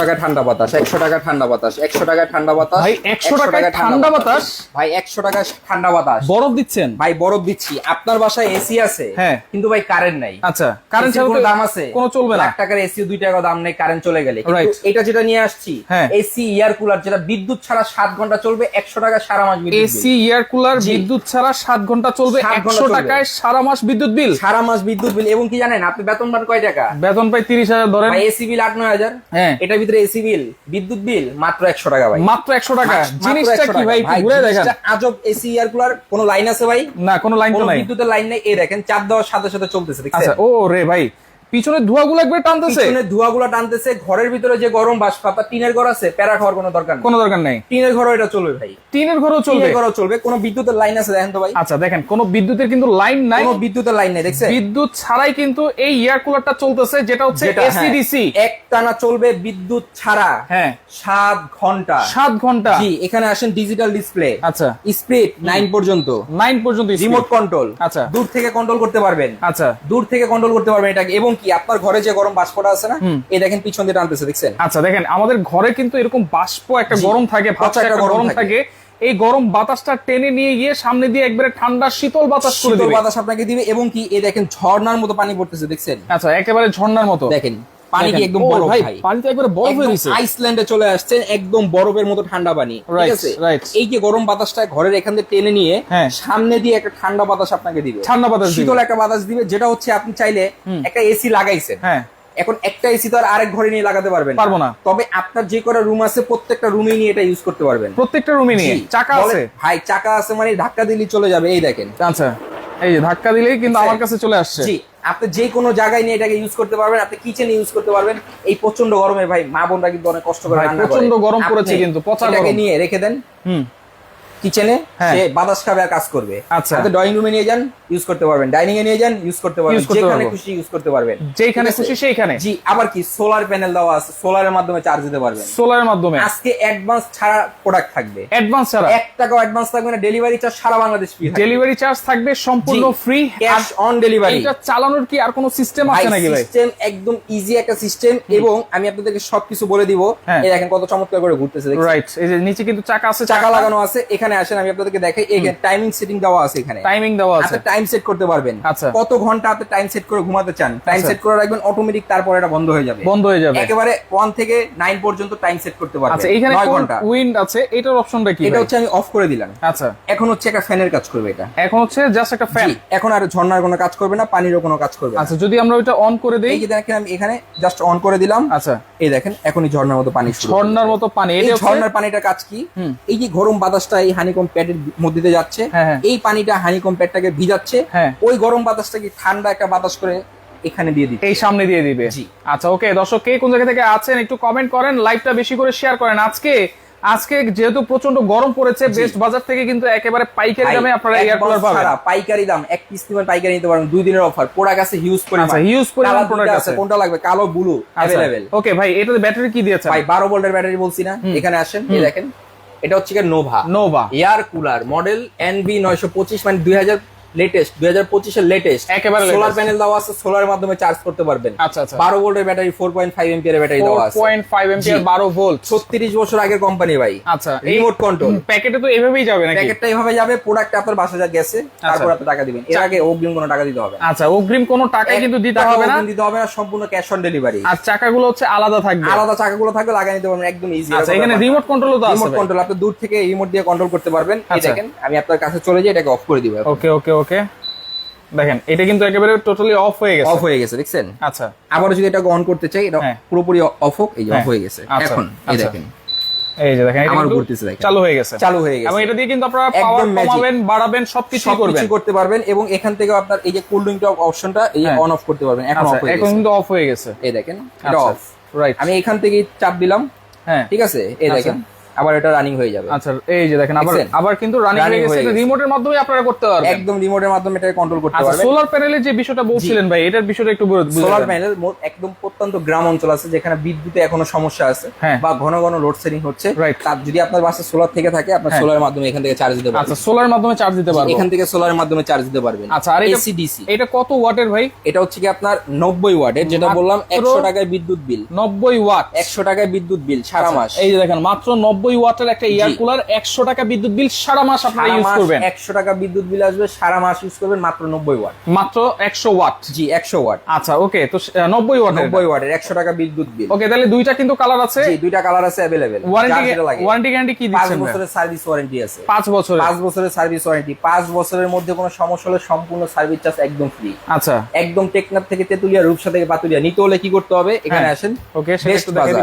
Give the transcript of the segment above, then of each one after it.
টাকা ঠান্ডা বাতাস একশো টাকা ঠান্ডা বাতাস একশো টাকা ঠান্ডা বাতাস ভাই, 100 টাকায় ঠান্ডা বাতাস? ভাই একশো টাকা ঠান্ডা বাতাস। বরফ দিচ্ছেন? ভাই বরফ দিচ্ছি। আপনার বাসায় এসি আছে হ্যাঁ। কিন্তু ভাই কারেন্ট নাই। আচ্ছা কারেন্ট ছাড়া কোনো দাম আছে? কোনো চলবে না। লাখ টাকার এসি দুই টাকা দাম নেই কারেন্ট চলে গেলে। কিন্তু এটা যেটা নিয়ে আসছি। এসি ইয়ার কুলার যেটা বিদ্যুৎ ছাড়া সাত ঘণ্টা চলবে একশো টাকা সারা মাস বিদ্যুৎ এসি এয়ার কুলার বিদ্যুৎ ছাড়া সাত ঘণ্টা চলবে একশো টাকায় সারা মাস বিদ্যুৎ বিল সারা মাস বিদ্যুৎ বিল এবং কি জানেন আপনি বেতন পান কয় টাকা? বেতন পাই তিরিশ হাজার ধরেন। এসি বিল আট নয় হাজার। হ্যাঁ। এটার ভিতরে এসি বিল বিদ্যুৎ বিল মাত্র একশো টাকা ভাই। মাত্র একশো টাকা। জিনিসটা কি ভাই ঘুরে দেখেন। আজব এসি ইয়ার কুলার কোনো লাইন আছে ভাই? না কোনো লাইন তো নাই। বিদ্যুতের লাইন নেই এই দেখেন চার দেওয়ার সাথে সাথে চলতেছে আচ্ছা ও রে ভাই পিছনে ধোঁয়াগুলো একবার টানতেছে? পিছনে ধোঁয়াগুলো টানতেছে ঘরের ভিতরে যে গরম বাষ্প আপনার টিনের ঘর আছে প্যারা খাওয়ার কোনো দরকার নেই। কোনো দরকার নেই। টিনের ঘরও এটা চলবে ভাই। টিনের ঘরও চলবে? টিনের ঘরও চলবে। কোনো বিদ্যুতের লাইন আছে দেখেন তো ভাই? আচ্ছা দেখেন কোনো বিদ্যুতের কিন্তু লাইন নাই। কোনো বিদ্যুতের লাইন নেই দেখছেন? বিদ্যুৎ ছাড়াই কিন্তু এই এয়ার কুলারটা চলতেছে যেটা হচ্ছে এসিডিসি এক টানা চলবে বিদ্যুৎ ছাড়া। হ্যাঁ। সাত ঘণ্টা। সাত ঘণ্টা। জি এখানে আসেন ডিজিটাল ডিসপ্লে আচ্ছা। স্পিড নাইন পর্যন্ত। নাইন পর্যন্ত রিমোট কন্ট্রোল আচ্ছা। দূর থেকে কন্ট্রোল করতে পারবেন। আচ্ছা। দূর থেকে কন্ট্রোল করতে পারবেন এটাকে। এবং কি আপনার ঘরে যে গরম বাষ্পটা আছে না এই দেখেন পিছন দিয়ে টানতেছে দেখছেন? আচ্ছা দেখেন আমাদের ঘরে কিন্তু এরকম বাষ্প একটা গরম থাকে একটা গরম। থাকে। এই গরম বাতাসটা টেনে নিয়ে গিয়ে সামনে দিয়ে একবারে ঠান্ডা শীতল বাতাস করে শীতল বাতাস আপনাকে দিবে এবং কি এই দেখেন ঝর্ণার মতো পানি পড়তেছে দেখছেন? আচ্ছা একেবারে ঝর্ণার মতো। দেখেন পানি কি একদম বরফ ভাই পানি তো একবারে বরফ হয়ে গেছে। আইসল্যান্ডে চলে আসছেন একদম বরফের মতো ঠান্ডা পানি ঠিক আছে? এই যে গরম বাতাসটা ঘরের এখান থেকে টেনে নিয়ে হ্যাঁ। সামনে দিয়ে একটা ঠান্ডা বাতাস আপনাকে দিবে। ঠান্ডা বাতাস শীতল একটা বাতাস দিবে যেটা হচ্ছে আপনি চাইলে একটা এসি লাগাইছেন। হ্যাঁ। এখন একটা এসি তো আর আরেক ঘরে নিয়ে লাগাতে পারবেন পারব না। তবে আপনার যে কটা রুম আছে প্রত্যেকটা রুমে নিয়ে এটা ইউজ করতে পারবেন। প্রত্যেকটা রুমে নিয়ে। চাকা আছে। ভাই চাকা আছে মানে ধাক্কা দিলেই চলে যাবে এই দেখেন। আচ্ছা। এই যে ধাক্কা দিলেই কিন্তু আমার কাছে চলে আসছে। জি। আপনি যে কোনো জায়গায় নিয়ে এটাকে ইউজ করতে পারবেন আপনি কিচেনে ইউজ করতে পারবেন। এই প্রচণ্ড গরমে ভাই মা বোনরা কিন্তু অনেক কষ্ট করে প্রচণ্ড গরম পড়েছে কিন্তু, পচা নিয়ে রেখে দেন। হুম। কিচেনে হ্যাঁ। সে বাতাস খাবে আর কাজ করবে। আচ্ছা। ড্রয়িং রুমে নিয়ে যান ইউজ করতে পারবেন। ডাইনিং এ নিয়ে যান ইউজ করতে পারবেন। যেখানে খুশি ইউজ করতে পারবেন। যেখানে খুশি সেইখানে। জি আবার কি সোলার প্যানেল দেওয়া আছে সোলারের মাধ্যমে চার্জ দিতে পারবেন। সোলারের মাধ্যমে। আজকে অ্যাডভান্স ছাড়া প্রোডাক্ট থাকবে। অ্যাডভান্স ছাড়া। টাকাও অ্যাডভান্স থাকবে না ডেলিভারি চার্জ সারা বাংলাদেশ ফ্রি ডেলিভারি চার্জ থাকবে সম্পূর্ণ ফ্রি ক্যাশ অন ডেলিভারি এটা চালানোর কি আর কোনো সিস্টেম আছে নাকি ভাই? সিস্টেম একদম ইজি একটা সিস্টেম এবং আমি আপনাদেরকে সবকিছু বলে দিব। হ্যাঁ। এই দেখেন কত চমৎকার করে ঘুরতেছে? রাইট এই যে নিচে কিন্তু চাকা আছে চাকা লাগানো আছে এখানে আসেন আমি আপনাদেরকে দেখাই। এখানে টাইমিং সেটিং দেওয়া আছে এখানে। টাইমিং দেওয়া আছে। আপনি টাইম সেট করতে পারবেন। আচ্ছা। কত ঘণ্টা আপনি টাইম সেট করে ঘুমাতে চান? টাইম আচ্ছা। সেট করে রাখবেন অটোমেটিক তারপর এটা বন্ধ হয়ে যাবে। বন্ধ হয়ে যাবে। একেবারে ওয়ান থেকে নাইন পর্যন্ত টাইম সেট করতে পারবেন। আচ্ছা এইখানে নয় ঘণ্টা। উইন্ড আছে? এটার অপশনটা কি এটা হচ্ছে আমি অফ করে দিলাম। আচ্ছা। এখন হচ্ছে একটা ফ্যানের কাজ করবে এটা। এখন হচ্ছে জাস্ট একটা ফ্যান এখন আর ঝর্ণার কোনো কাজ করবে না পানিরও কোনো কাজ করবে আচ্ছা যদি আমরা ওইটা অন করে দেই। এই যে দেখেন আমি এখানে জাস্ট অন করে দিলাম। আচ্ছা। এই দেখেন এখনই ঝর্ণার মতো পানি শুরু ঝর্ণার মতো পানি এই ঝর্ণার পানিটা কাজ কি। এই যে গরম বাতাসটা এই হানিকম প্যাডের মধ্যে দিয়ে যাচ্ছে। হ্যাঁ, হ্যাঁ। এই পানিটা হানিকম প্যাডটাকে ভিজাচ্ছে। হ্যাঁ। ওই গরম বাতাসটাকে ঠান্ডা একটা বাতাস করে এখানে দিয়ে দিচ্ছে। এই সামনে দিয়ে দিবে। জি। আচ্ছা ওকে দর্শক কে কোন জায়গা থেকে আছেন একটু কমেন্ট করেন লাইভটা বেশি করে শেয়ার করেন। আজকে আজকে যেহেতু প্রচণ্ড গরম পড়েছে বেস্ট বাজার থেকে কিন্তু একেবারে পাইকারি দামে আপনারা এয়ার কুলার পাবেন। পাইকারি দাম এক পিস নিবেন পাইকারি নিতে পারবেন দুই দিনের অফার প্রোডাক্ট আছে হিউজ পরিমাণ। আচ্ছা, huge পরিমাণ product আছে। কোনটা লাগবে? কালো ব্লু অ্যাভেলেবেল ওকে ভাই এটাতে ব্যাটারি কি দিয়েছে ভাই বারো ভোল্টের ব্যাটারি বলছি না। এখানে আসেন এই দেখেন। এটা হচ্ছে Nova Nova air cooler model N নয়শো পঁচিশ মানে দুই হাজার লেটেস্ট দুই হাজার পঁচিশের লেটেস্ট একেবারে সোলার প্যানেল দেওয়া আছে সোলার মাধ্যমে চার্জ করতে পারবেন। আচ্ছা আচ্ছা। বারো ভোল্টের battery four point five ampere battery দেওয়া আছে। 4.5 এম্পিয়ার জি। 12 ভোল্ট ছত্রিশ বছর আগের কোম্পানি ভাই। আচ্ছা রিমোট কন্ট্রোল প্যাকেটে তো এভাবেই যাবে নাকি? প্যাকেটটা এইভাবে যাবে প্রোডাক্ট আপনার বাসা যা গেছে তারপর আপনি টাকা দিবেন। এর আগে অগ্রিম কোনো টাকা দিতে হবে আচ্ছা অগ্রিম কোনো টাকা কিন্তু দিতে হবে না? দিতে হবে না সম্পূর্ণ ক্যাশ অন ডেলিভারি আর চাকাগুলো হচ্ছে আলাদা থাকবে। আলাদা চাকাগুলো থাকবে লাগিয়ে নিতে পারবেন একদম ইজি আচ্ছা এখানে রিমোট কন্ট্রোলও তো আছে রিমোট কন্ট্রোল আপনি দূর থেকে রিমোট দিয়ে কন্ট্রোল করতে পারবেন। এই আচ্ছা। দেখেন আমি আপনার কাছে চলে যাই এটাকে অফ করে দিব ওকে ওকে ওকে। দেখেন এটা কিন্তু একেবারে টোটালি অফ হয়ে গেছে। অফ হয়ে গেছে দেখছেন? আচ্ছা। আবারও যদি এটাকে অন করতে চাই এটা হ্যাঁ। পুরোপুরি অফ হোক এই অফ হ্যাঁ। হয়ে গেছে। আচ্ছা, এখন এই আচ্ছা। দেখেন। এই যে দেখেন আমার ঘুরতেছে দেখেন। চালু হয়ে গেছে। চালু হয়ে গেছে। এবং এটা দিয়ে কিন্তু আপনারা পাওয়ার কমাবেন বাড়াবেন সবকিছু করবেন। করতে পারবেন এবং এখান থেকে আপনার এই যে কুল ড্রিঙ্ক অপশনটা এই হ্যাঁ। অন অফ করতে পারবেন। এখন আচ্ছা অফ হয়ে গেছে। এখন কিন্তু অফ হয়ে গেছে। এই দেখেন এটা আচ্ছা অফ রাইট আমি এখান থেকে চাপ দিলাম। হ্যাঁ। ঠিক আছে? এই আচ্ছা। দেখেন। আবার এটা রানিং হয়ে যাবে। আচ্ছা এই যে দেখেন আবার আবার কিন্তু রানিং হয়ে গেছে হয়ে গেছে। রিমোটের মাধ্যমে আপনারা করতে পারবেন। একদম রিমোটের মাধ্যমে এটাকে কন্ট্রোল করতে আচ্ছা পারবেন। সোলার প্যানেলের যে বিষয়টা বলছিলেন ভাই এটার বিষয়টা একটু বলে- সোলার প্যানেল একদম প্রত্যন্ত গ্রাম অঞ্চল আছে যেখানে বিদ্যুতে এখনও সমস্যা আছে হ্যাঁ। বা ঘন ঘন লোড সেটিং হচ্ছে। তার যদি আপনার বাসে সোলার থেকে থাকে আপনার হ্যাঁ। সোলারের মাধ্যমে এখান থেকে চার্জ দিতে পারবেন। আচ্ছা সোলার মাধ্যমে চার্জ দিতে পারব। এখান থেকে সোলারের মাধ্যমে চার্জ দিতে পারবেন। আচ্ছা, আর এটা- এসি ডিসি এটা কত ওয়াটের ভাই? এটা হচ্ছে কি আপনার নব্বই ওয়াটের যেটা বললাম একশো টাকায় বিদ্যুৎ বিল নব্বই ওয়াট। একশো টাকায় বিদ্যুৎ বিল সারা মাস। এই যে দেখেন মাত্র নব্বই ওয়াটের একটা এয়ার কুলার একশো টাকা বিদ্যুৎ বিল সারা মাস আপনারা ইউজ করবেন। একশো টাকা বিদ্যুৎ বিল আসবে সারা মাস ইউজ করবেন মাত্র নব্বই ওয়াট মাত্র একশো ওয়াট জি একশো ওয়াট আচ্ছা ওকে তো নব্বই ওয়াটের নব্বই ওয়াটের একশো টাকা বিদ্যুৎ বিল। ওকে তাহলে দুইটা কিন্তু কালার আছে। দুইটা কালার আছে অ্যাভেলেবেল ওয়ারেন্টি ওয়ারেন্টি গ্যারান্টি কি পাঁচ দিচ্ছেন ভাই? বছরের সার্ভিস ওয়ারেন্টি আছে। পাঁচ বছর পাঁচ বছরের সার্ভিস ওয়ারেন্টি পাঁচ বছরের মধ্যে কোনো সমস্যা হলে সম্পূর্ণ সার্ভিস চার্জ একদম ফ্রি আচ্ছা। একদম টেকনাফ থেকে তেতুলিয়া রূপসা থেকে পাতুলিয়া। নিতে হলে কি করতে হবে? এখানে হ্যাঁ। আসেন। ওকে।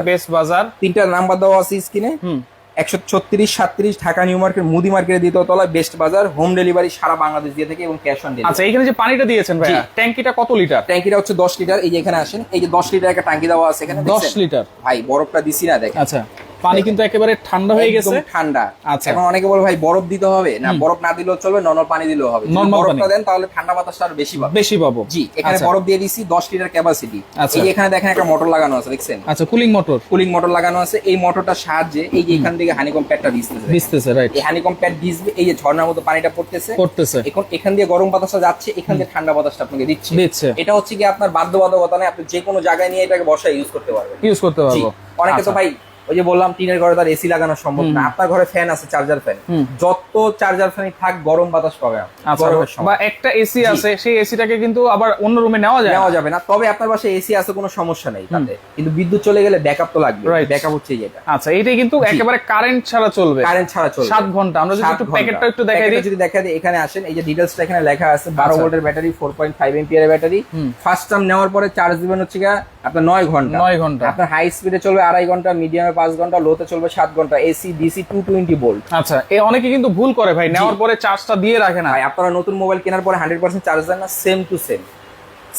বেস্ট বাজার। তিনটা নাম্বার দেওয়া আছে স্ক্রিনে হুম। একশো ছত্রিশ সাতত্রিশ ঢাকা নিউ মার্কেট মুদি মার্কেটের দ্বিতীয় তলায় বেস্ট বাজার হোম ডেলিভারি সারা বাংলাদেশ দিয়ে থাকে এবং ক্যাশ অন ডেলিভারি। আচ্ছা এখানে যে পানিটা দিয়েছেন ভাই। ট্যাঙ্কিটা কত লিটার? ট্যাঙ্কিটা হচ্ছে দশ লিটার এই যে এখানে আসেন এই যে দশ লিটার একটা ট্যাঙ্কি দেওয়া আছে এখানে দশ লিটার। ভাই বরফটা দিছি না দেখ আচ্ছা। পানি কিন্তু একেবারে ঠান্ডা হয়ে গেছে। ঠান্ডা। আচ্ছা। এখন অনেকে বলে ভাই বরফ দিতে হবে। না বরফ না দিলেও চলবে নর্মাল পানি দিলেও হবে। বরফটা। দেন তাহলে ঠান্ডা বাতাসটা আরও বেশি পাবে। বেশি পাবো। জি এখানে আচ্ছা। বরফ দিয়ে দিছি দশ লিটার ক্যাপাসিটি আচ্ছা। এই যে এখানে দেখেন একটা মোটর লাগানো আছে দেখছেন? আচ্ছা কুলিং মোটর কুলিং মোটর লাগানো আছে। এই মোটরটার সাহায্যে এই যে এখান থেকে হানিকম প্যাডটা ভিজতেছে ভিজতেছে রাইট এই হানিকম প্যাড ভিজবে এই যে ঝর্ণার মতো পানিটা পড়তেছে। পড়তেছে। এখন এখান দিয়ে গরম বাতাসটা যাচ্ছে এখান দিয়ে ঠান্ডা বাতাসটা আপনাকে দিচ্ছে। দিচ্ছে। এটা হচ্ছে কি আপনার বাধ্যবাধকতা নেই আপনি যে কোনো জায়গায় নিয়ে এটাকে বসায় ইউজ করতে পারবেন। ইউজ করতে পারব। অনেকে তো আচ্ছা। ভাই ওই যে বললাম টিনের ঘরে তার এসি লাগানো সম্ভব না। আপনার ঘরে ফ্যান আছে চার্জার ফ্যান যত চার্জার ফ্যানই থাক গরম বাতাস পাবে আচ্ছা বা একটা এসি আছে সেই এসিটাকে কিন্তু আবার অন্য রুমে নেওয়া যায় নেওয়া যাবে না। তবে আপনার পাশে এসি আছে কোনো সমস্যা নেই তাতে। কিন্তু বিদ্যুৎ চলে গেলে ব্যাকআপ তো লাগবে ব্যাকআপ হচ্ছে যেটা। আচ্ছা এটাই কিন্তু একেবারে কারেন্ট ছাড়া চলবে। কারেন্ট ছাড়া চলবে। সাত ঘণ্টা। আমরা যদি একটু প্যাকেটটা একটু দেখাই দিই। যদি দেখা দিই এখানে আসেন। এই যে ডিটেলসটা এখানে লেখা আছে। বারো আচ্ছা। ভোল্টের battery four point five ampere battery first term নেওয়ার পরে চার্জ দিবেন হচ্ছে গিয়া আপনার নয় ঘণ্টা। নয় ঘণ্টা। আপনার হাই স্পিডে চলবে আড়াই ঘণ্টা মিডিয়ামে পাঁচ ঘণ্টা লোতে চলবে সাত ঘণ্টা। AC DC two twenty volt আচ্ছা এ অনেকে কিন্তু ভুল করে ভাই নেওয়ার পরে চার্জটা দিয়ে রাখে না। আপনারা নতুন মোবাইল কেনার পরে হান্ড্রেড পার্সেন্ট চার্জ দেন না same to same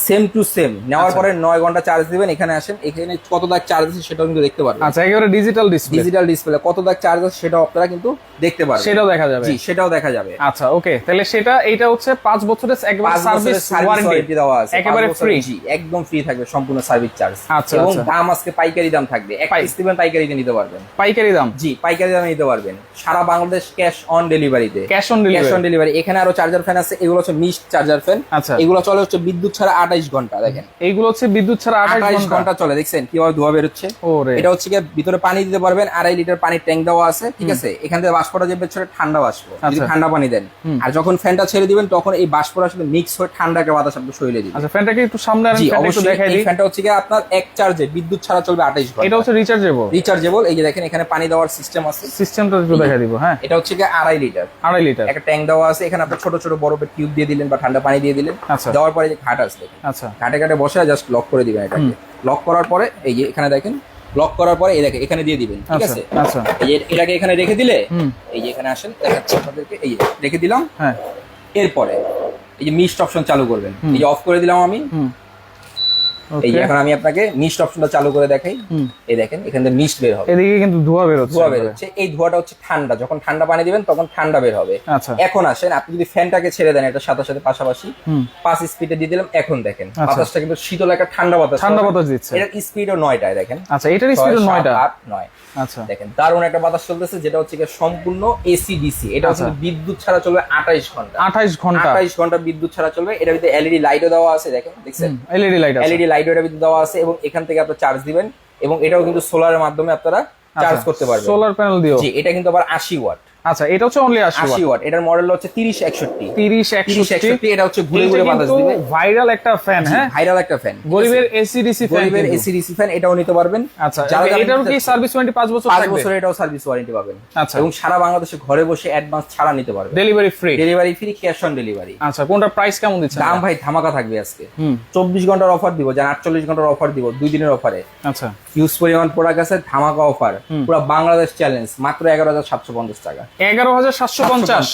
same to same নেওয়ার আচ্ছা। পরে নয় ঘণ্টা চার্জ দিবেন এখানে আসেন। এখানে কত দাগ চার্জ আছে সেটাও কিন্তু দেখতে পারবেন। আচ্ছা একেবারে ডিজিটাল ডিসপ্লে ডিজিটাল ডিসপ্লে কত দাগ চার্জ আছে সেটাও আপনারা কিন্তু দেখতে পারবেন। সেটাও দেখা যাবে। জি সেটাও দেখা যাবে। আচ্ছা ওকে তাহলে সেটা এইটা হচ্ছে পাঁচ বছরের একবার সার্ভিস ওয়ারেন্টি দেওয়া আছে। একেবারে ফ্রি জি একদম ফ্রি থাকবে সম্পূর্ণ সার্ভিস চার্জ আচ্ছা, এবং আচ্ছা। দাম আজকে পাইকারি দাম থাকবে। এক পিস দিবেন পাইকারিতে নিতে পারবেন। পাইকারি দাম? জি পাইকারি দামে নিতে পারবেন। সারা বাংলাদেশ ক্যাশ অন ডেলিভারিতে cash on cash on delivery এখানে আরও চার্জার ফ্যান আছে এগুলো হচ্ছে মিস্ট চার্জার ফ্যান আচ্ছা। এগুলো চলে হচ্ছে বিদ্যুৎ ছাড়া আঠাইশ ঘণ্টা দেখেন। এইগুলো হচ্ছে বিদ্যুৎ ছাড়া আঠাইশ ঘণ্টা। ঘণ্টা চলে দেখছেন? কীভাবে ধোয়া বেরোচ্ছে? এটা হচ্ছে গিয়ে ভিতরে পানি দিতে পারবেন আড়াই লিটার পানির ট্যাঙ্ক দেওয়া আছে ঠিক আছে? এখান থেকে বাষ্পটা যে বের ঠান্ডা বাষ্প। যদি আচ্ছা। ঠান্ডা পানি দেন। আর যখন ফ্যানটা ছেড়ে দিবেন তখন এই বাষ্পটার সাথে মিক্স হয়ে ঠান্ডা একটা বাতাস আপনি শরীরে দিবেন। আচ্ছা ফ্যানটাকে একটু সামনে আনেন অবশ্যই। দেখাই দিই। ফ্যানটা হচ্ছে গিয়ে আপনার এক চার্জে বিদ্যুৎ ছাড়া চলবে আঠাইশ এটা হচ্ছে রিচার্জেবল রিচার্জেবল এই যে দেখেন এখানে পানি দেওয়ার সিস্টেম আছে। সিস্টেমটা একটু দেখাই দিব হ্যাঁ। এটা হচ্ছে গিয়ে আড়াই লিটার। আড়াই লিটার। একটা ট্যাঙ্ক দেওয়া আছে এখানে আপনি ছোট ছোট বরফের টিউব দিয়ে দিলেন বা ঠান্ডা পানি দিয়ে দিলেন। আচ্ছা। দেওয়ার পরে যে ঘাট আসলে আচ্ছা। কাটে ঘাটে বসে জাস্ট লক করে দিবেন এটাকে। লক করার পরে এই যে এখানে দেখেন লক করার পরে এই দেখে এখানে দিয়ে দিবেন ঠিক আচ্ছা আছে? আচ্ছা। এই এটাকে এখানে রেখে দিলে এই যে এখানে আসেন দেখাচ্ছি আপনাদেরকে এই রেখে দিলাম। হ্যাঁ। এরপরে এই যে মিস্ট অপশন চালু করবেন। এই যে অফ করে দিলাম আমি। এই এখন আমি আপনাকে মিস্ট অপশনটা চালু করে দেখাই। এই দেখেন এখান থেকে মিস্ট বের হবে। এদিকে কিন্তু ধোয়া বেরোচ্ছে ধোয়া বের হচ্ছে। এই ধোয়াটা হচ্ছে ঠান্ডা। যখন ঠান্ডা পানি দিবেন তখন ঠান্ডা বের হবে। আচ্ছা। এখন আসেন আপনি যদি ফ্যানটাকে ছেড়ে দেন এটা সাথে সাথে পাশাপাশি পাঁচ স্পিডে দিয়ে দিলাম এখন দেখেন। আচ্ছা। বাতাসটা কিন্তু শীতল একটা ঠান্ডা বাতাস ঠান্ডা বাতাস দিচ্ছে। এটার স্পিডও নয়টায় দেখেন। আচ্ছা এটার স্পিড ছয়, নয়টা? আট, নয়। আচ্ছা। দেখেন দারুণ একটা বাতাস চলতেছে যেটা হচ্ছে সম্পূর্ণ এসি ডিসি এটা হচ্ছে আচ্ছা। বিদ্যুৎ ছাড়া চলবে আঠাইশ ঘণ্টা। আঠাইশ ঘণ্টা। আঠাইশ ঘণ্টা বিদ্যুৎ ছাড়া চলবে। এটার ভিতরে এলইডি লাইটও দেওয়া আছে দেখেন দেখছেন? এলইডি লাইট এলইডি লাইটও এটার ভিতরে দেওয়া আছে এবং এখান থেকে আপনারা চার্জ দিবেন এবং এটাও কিন্তু সোলারের মাধ্যমে আপনারা চার্জ করতে পারবেন। সোলার প্যানেল দিও জি এটা কিন্তু আবার আশি ওয়াট আচ্ছা এটা হচ্ছে অনলি আশি আশি ওয়াট এটার মডেল হচ্ছে তিরিশ একষট্টি। তিরিশ তিরিশ একষট্টি একষট্টি এটা হচ্ছে ঘুরে ঘুরে বাতাস দিবে। ভাইরাল একটা ফ্যান হ্যাঁ? ভাইরাল একটা ফ্যান গরিবের এসি ডিসি ফ্যান গরিবের এসি ডিসি ফ্যান এটাও নিতে পারবেন। আচ্ছা এটারও কি সার্ভিস ওয়ারেন্টি পাঁচ বছর বছরের এটাও সার্ভিস ওয়ারেন্টি পাবেন। আচ্ছা। এবং সারা বাংলাদেশে ঘরে বসে অ্যাডভান্স ছাড়া নিতে পারবেন। Delivery free delivery free cash on delivery আচ্ছা কোনটা প্রাইস কেমন দিচ্ছেন? দাম ভাই ধামাকা থাকবে আজকে। হুম। চব্বিশ ঘণ্টার অফার দিব যান আটচল্লিশ ঘণ্টার অফার দিব দুই দিনের অফারে আচ্ছা। হিউজ পরিমাণ প্রোডাক্ট আছে ধামাকা অফার পুরো বাংলাদেশ চ্যালেঞ্জ মাত্র এগারো হাজার সাতশো পঞ্চাশ টাকা। এগারো হাজার সাতশো পঞ্চাশ।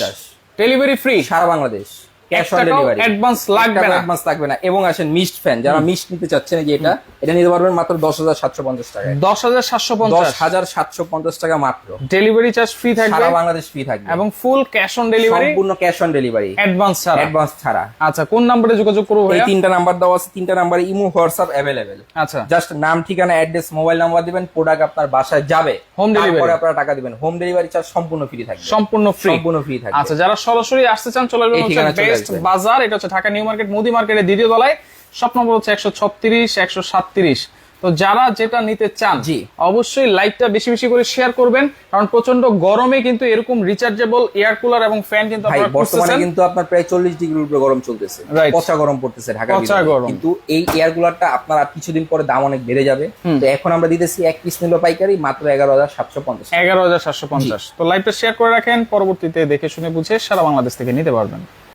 Delivery free Sara Bangladesh. Cash on delivery advance লাগবে না। অ্যাডভান্স লাগবে না। এবং আসেন মিস্ট ফ্যান যারা মিস্ট নিতে চাচ্ছেন যে এটা এটা নিতে পারবেন মাত্র দশ হাজার সাতশো পঞ্চাশ টাকায়। দশ হাজার সাতশো দশ পঞ্চাশ হাজার সাতশো পঞ্চাশ টাকা মাত্র। ডেলিভারি চার্জ ফ্রি থাকবে। সারা বাংলাদেশ ফ্রি থাকবে। এবং ফুল ক্যাশ অন ডেলিভারি সম্পূর্ণ ক্যাশ অন ডেলিভারি অ্যাডভান্স ছাড়া। অ্যাডভান্স ছাড়া। আচ্ছা কোন নাম্বারে যোগাযোগ করব এই তিনটা নাম্বার দেওয়া আছে। তিনটা নাম্বারে ইমো হোয়াটসঅ্যাপ অ্যাভেলেবেল আচ্ছা। জাস্ট নাম ঠিকানা অ্যাড্রেস মোবাইল নাম্বার দিবেন প্রোডাক্ট আপনার বাসায় যাবে। Delivery। তারপরে আপনারা টাকা দিবেন। হোম ডেলিভারি চার্জ সম্পূর্ণ ফ্রি থাকবে। সম্পূর্ণ ফ্রি সম্পূর্ণ ফ্রি থাকবে। আচ্ছা যারা সরাসরি আসতে চান চলে ঠিকানা আসবেন বেস্ট বাজার এটা হচ্ছে ঢাকা নিউ মার্কেট মুদি মার্কেটের দ্বিতীয় তলায়। শপ নম্বর হচ্ছে একশো ছত্রিশ একশো সাতত্রিশ। তো যারা যেটা নিতে চান জি। অবশ্যই লাইভটা বেশি বেশি করে শেয়ার করবেন কারণ প্রচণ্ড গরমে কিন্তু এরকম রিচার্জেবল এয়ার কুলার এবং ফ্যান কিন্তু বর্তমানে কিন্তু আপনার প্রায় চল্লিশ ডিগ্রির উপরে গরম চলতেছে। পচা গরম পড়তেছে ঢাকা গরম। কিন্তু এই এয়ার কুলারটা আপনার আর কিছুদিন পরে দাম অনেক বেড়ে যাবে। তো এখন আমরা দিতেছি এক পিস নিল পাইকারি মাত্র এগারো হাজার সাতশো পঞ্চাশ এগারো হাজার সাতশো পঞ্চাশ। তো লাইভটা শেয়ার করে রাখেন পরবর্তীতে দেখে শুনে বুঝে সারা বাংলাদেশ থেকে নিতে পারবেন।